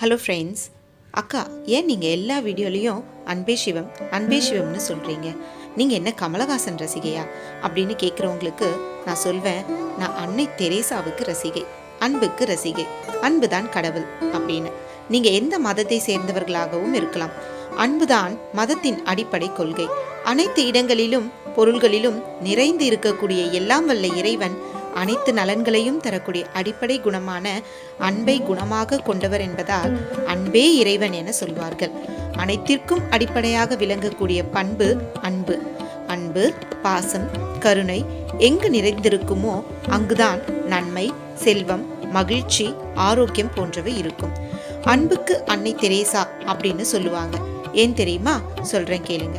Hello friends அக்கா ஏன் நீங்கள் எல்லா வீடியோலையும் அன்பே சிவம் அன்பே சிவம்னு சொல்கிறீங்க நீங்கள் என்ன கமலஹாசன் ரசிகையா? அப்படின்னு கேட்குறவங்களுக்கு நான் சொல்வேன் நான் அன்னை தெரேசாவுக்கு ரசிகை அன்புக்கு ரசிகை அன்பு தான் கடவுள் அப்படின்னு. நீங்கள் எந்த மதத்தை சேர்ந்தவர்களாகவும் இருக்கலாம். அன்புதான் மதத்தின் அடிப்படை கொள்கை. அனைத்து இடங்களிலும் பொருள்களிலும் நிறைந்து இருக்கக்கூடிய எல்லாம் வல்ல இறைவன் அனைத்து நலன்களையும் தரக்கூடிய அடிப்படை குணமான அன்பை குணமாக கொண்டவர் என்பதால் அன்பே இறைவன் என சொல்வார்கள். அனைத்திற்கும் அடிப்படையாக விளங்கக்கூடிய பண்பு அன்பு. அன்பு பாசம் கருணை எங்கு நிறைந்திருக்குமோ அங்குதான் நன்மை செல்வம் மகிழ்ச்சி ஆரோக்கியம் போன்றவை இருக்கும். அன்புக்கு அன்னை தெரேசா அப்படின்னு சொல்லுவாங்க. ஏன் தெரியுமா? சொல்றேன் கேளுங்க.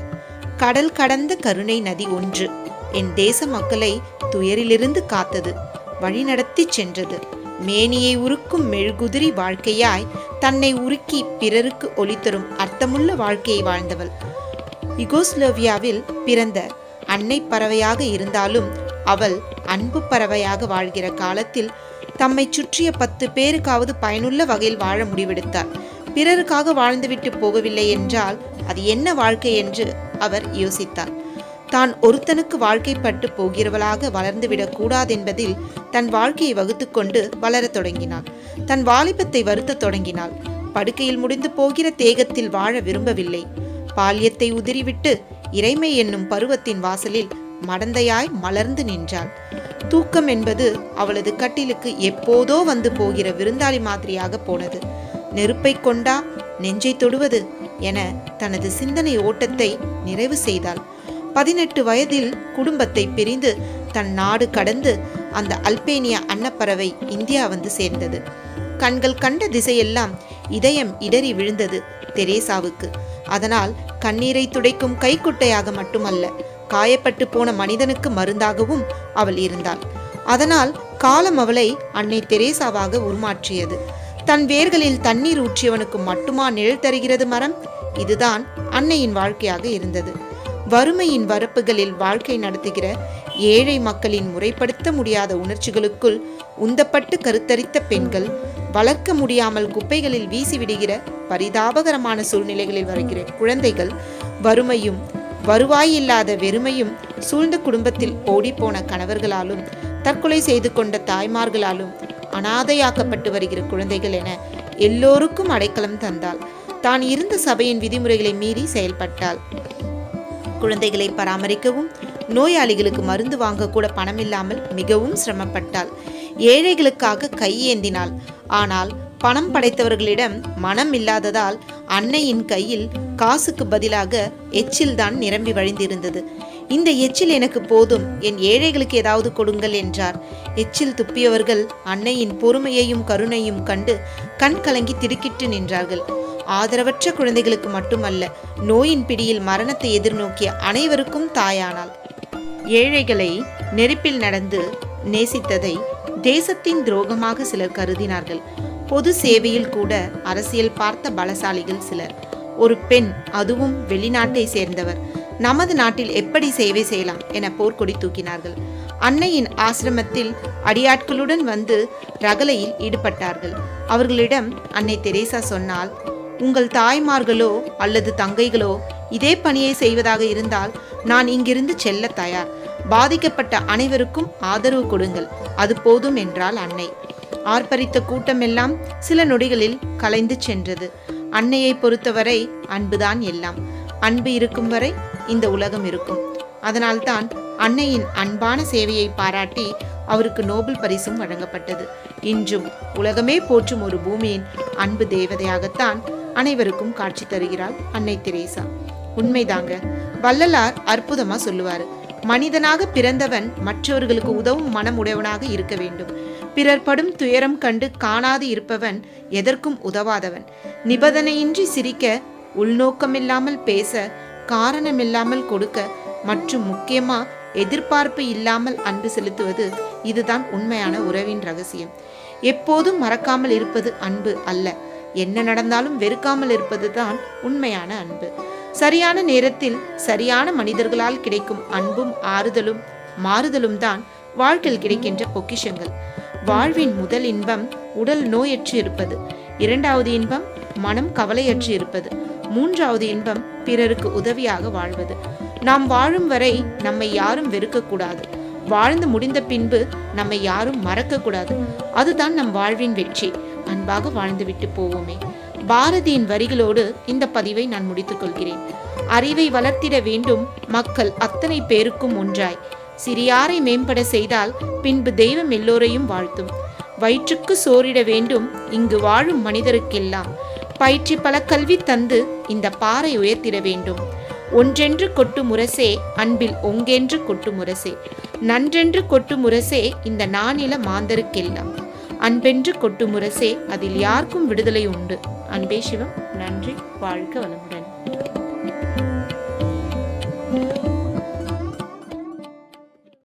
கடல் கடந்த கருணை நதி ஒன்று. என் தேச மக்களை துயரிலிருந்து காத்தது. வழிநடத்தி சென்றது. மேனியை உருக்கும் மெழுகுதிரி வாழ்க்கையாய் தன்னை உருக்கி பிறருக்கு ஒளித்தரும் அர்த்தமுள்ள வாழ்க்கையை வாழ்ந்தவள். யுகோஸ்லோவியாவில் பிறந்த அன்னை பறவையாக இருந்தாலும் அவள் அன்பு பறவையாக வாழ்கிற காலத்தில் தம்மை சுற்றிய பத்து பேருக்காவது பயனுள்ள வகையில் வாழ முடிவெடுத்தார். பிறருக்காக வாழ்ந்துவிட்டு போகவில்லை என்றால் அது என்ன வாழ்க்கை என்று அவர் யோசித்தார். தான் ஒருத்தனுக்கு வாழ்க்கைப்பட்டு போகிறவளாக வளர்ந்துவிடக் கூடாதென்பதில் தன் வாழ்க்கையை வகுத்துக்கொண்டு வளரத் தொடங்கினாள் தன் வாலிபத்தை வருத்தத் தொடங்கினாள். படுக்கையில் முடிந்து போகிற தேகத்தில் வாழ விரும்பவில்லை. பால்யத்தை உதிரிவிட்டு இறைமை என்னும் பருவத்தின் வாசலில் மடந்தையாய் மலர்ந்து நின்றாள். தூக்கம் என்பது அவளது கட்டிலுக்கு எப்போதோ வந்து போகிற விருந்தாளி மாதிரியாக போனது. நெருப்பை கொண்டா நெஞ்சை தொடுவது என தனது சிந்தனை ஓட்டத்தை நிறைவு செய்தாள். பதினெட்டு வயதில் குடும்பத்தை பிரிந்து தன் நாடு கடந்து அந்த அல்பேனிய அன்னப்பறவை இந்தியா வந்து சேர்ந்தது. கண்கள் கண்ட திசையெல்லாம் இதயம் இடறி விழுந்தது தெரேசாவுக்கு. அதனால் கண்ணீரை துடைக்கும் கைக்குட்டையாக மட்டுமல்ல காயப்பட்டு போன மனிதனுக்கு மருந்தாகவும் அவள் இருந்தாள். அதனால் காலம் அவளை அன்னை தெரேசாவாக உருமாற்றியது. தன் வேர்களில் தண்ணீர் ஊற்றியவனுக்கு மட்டுமா நிழல் தருகிறது மரம்? இதுதான் அன்னையின் வாழ்க்கையாக இருந்தது. வறுமையின் வரப்புகளில் வாழ்க்கை நடத்துகிற ஏழை மக்களின் முறைப்படுத்த முடியாத உணர்ச்சிகளுக்குள் உந்தப்பட்டு கருத்தரித்த பெண்கள் வளர்க்க முடியாமல் குப்பைகளில் வீசிவிடுகிற பரிதாபகரமான சூழ்நிலைகளில் வருகிற குழந்தைகள் வறுமையும் வருவாய் இல்லாத வெறுமையும் சூழ்ந்த குடும்பத்தில் ஓடிப்போன கணவர்களாலும் தற்கொலை செய்து கொண்ட தாய்மார்களாலும் அனாதையாக்கப்பட்டு வருகிற குழந்தைகள் என எல்லோருக்கும் அடைக்கலம் தந்தாள். தான் இருந்த சபையின் விதிமுறைகளை மீறி செயல்பட்டாள். குழந்தைகளை பராமரிக்கவும் நோயாளிகளுக்கு மருந்து வாங்க கூட பணம் இல்லாமல் மிகவும் சிரமப்பட்டாள். ஏழைகளுக்காக கையேந்தினாள் ஆனால் பணம் படைத்தவர்களிடம் மனம் இல்லாததால் அன்னையின் கையில் காசுக்கு பதிலாக எச்சில் தான் நிரம்பி வழிந்திருந்தது. இந்த எச்சில் எனக்கு போதும் என் ஏழைகளுக்கு ஏதாவது கொடுங்கள் என்றார். எச்சில் துப்பியவர்கள் அன்னையின் பொறுமையையும் கருணையும் கண்டு கண் கலங்கி திடுக்கிட்டு நின்றார்கள். ஆதரவற்ற குழந்தைகளுக்கு மட்டுமல்ல நோயின் பிடியில் மரணத்தை எதிர்நோக்கிய அனைவருக்கும் தாயானாள். ஏழைகளை நெருப்பில் நடந்து நேசித்ததை தேசத்தின் துரோகமாக சிலர் கருதினார்கள். பொது சேவையில் கூட அரசியல் பார்த்த பலசாலிகள் சிலர். ஒரு பெண் அதுவும் வெளிநாட்டை சேர்ந்தவர். நமது நாட்டில் எப்படி சேவை செய்யலாம் என போர்க்கொடி தூக்கினார்கள். அன்னையின் ஆசிரமத்தில் அடியாட்களுடன் வந்து ரகலையில் ஈடுபட்டார்கள். அவர்களிடம் அன்னை தெரேசா சொன்னால் உங்கள் தாய்மார்களோ அல்லது தங்கைகளோ இதே பணியை செய்வதாக இருந்தால் நான் இங்கிருந்து செல்ல தயார். பாதிக்கப்பட்ட அனைவருக்கும் ஆதரவு கொடுங்கள். அது போதும் என்றால் அன்னை. ஆர்ப்பரித்த கூட்டமெல்லாம் சில நொடிகளில் கலைந்து சென்றது. அன்னையை பொறுத்தவரை அன்புதான் எல்லாம். அன்பு இருக்கும் வரை இந்த உலகம் இருக்கும். அதனால்தான் அன்னையின் அன்பான சேவையை பாராட்டி அவருக்கு நோபல் பரிசும் வழங்கப்பட்டது. இன்றும் உலகமே போற்றும் ஒரு பூமியின் அன்பு தேவதையாகத்தான் அனைவருக்கும் காட்சி தருகிறாள் அன்னை தெரேசா. உண்மைதாங்க வள்ளலார் அற்புதமா சொல்லுவாரு. மனிதனாக பிறந்தவன் மற்றவர்களுக்கு உதவும் மனம் உடையவனாக இருக்க வேண்டும். பிறர் படும் துயரம் கண்டு காணாது இருப்பவன் எதற்கும் உதவாதவன். நிபந்தனையின்றி சிரிக்க உள்நோக்கமில்லாமல் பேச காரணமில்லாமல் கொடுக்க மற்றும் முக்கியமா எதிர்பார்ப்பு இல்லாமல் அன்பு செலுத்துவது இதுதான் உண்மையான உறவின் ரகசியம். எப்போதும் மறக்காமல் இருப்பது அன்பு அல்ல. என்ன நடந்தாலும் வெறுக்காமல் இருப்பது தான் உண்மையான அன்பு. சரியான நேரத்தில் சரியான மனிதர்களால் கிடைக்கும் அன்பும் ஆறுதலும் மாறுதலும் தான் வாழ்க்கையில் கிடைக்கின்ற பொக்கிஷங்கள். வாழ்வின் முதல் இன்பம் உடல் நோயற்று இருப்பது. இரண்டாவது இன்பம் மனம் கவலையற்று இருப்பது. மூன்றாவது இன்பம் பிறருக்கு உதவியாக வாழ்வது. நாம் வாழும் வரை நம்மை யாரும் வெறுக்கக்கூடாது. வாழ்ந்து முடிந்த பின்பு நம்மை யாரும் மறக்கக்கூடாது. அதுதான் நம் வாழ்வின் வெற்றி. அன்பாக வாழ்ந்துவிட்டு போவோமே. பாரதியின் வரிகளோடு இந்த பதிவை நான் முடித்துக் கொள்கிறேன். அறிவை வளர்த்திட வேண்டும் மக்கள் அத்தனை பேருக்கும் ஒன்றாய். சிறியாரை மேம்பட செய்தால் பின்பு தெய்வம் எல்லோரையும் வாழ்த்தும். வயிற்றுக்கு சோறிட வேண்டும் இங்கு வாழும் மனிதருக்கெல்லாம். பயிற்சி பல கல்வி தந்து இந்த பாறை உயர்த்திட வேண்டும். ஒன்றென்று கொட்டு முரசே அன்பில் ஒங்கென்று கொட்டு முரசே. நன்றென்று கொட்டு முரசே இந்த நானில மாந்தருக்கெல்லாம். அன்பென்று கொட்டு முரசே அதில் யாருக்கும் விடுதலை உண்டு. அன்பே சிவம் நன்றி வாழ்க வளமுடன்.